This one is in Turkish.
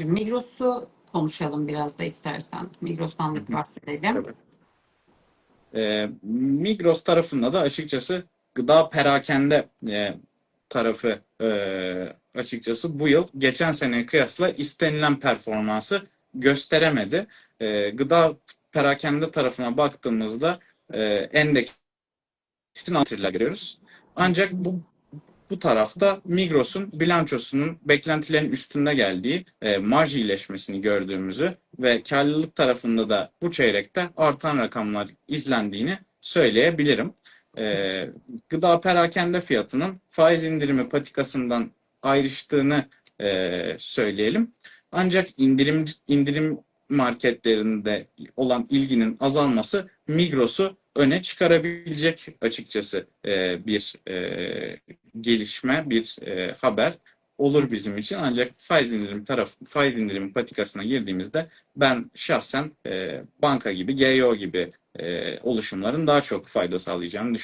Migros'u konuşalım biraz da istersen. Migros'tan da bahsedelim. Tabii. Ee, Migros tarafında da açıkçası gıda perakende e, tarafı e, açıkçası bu yıl geçen seneye kıyasla istenilen performansı gösteremedi. E, gıda perakende tarafına baktığımızda e, endeksin altıyla görüyoruz. Ancak bu bu tarafta Migros'un bilançosunun beklentilerin üstünde geldiği, e, marj iyileşmesini gördüğümüzü ve karlılık tarafında da bu çeyrekte artan rakamlar izlendiğini söyleyebilirim. E, gıda perakende fiyatının faiz indirimi patikasından ayrıştığını e, söyleyelim. Ancak indirim indirim marketlerinde olan ilginin azalması Migros'u öne çıkarabilecek açıkçası e, bir e, gelişme, bir e, haber olur bizim için. Ancak faiz indirim taraf faiz indirimi patikasına girdiğimizde ben şahsen e, banka gibi, GEO gibi e, oluşumların daha çok fayda sağlayacağını düşünüyorum.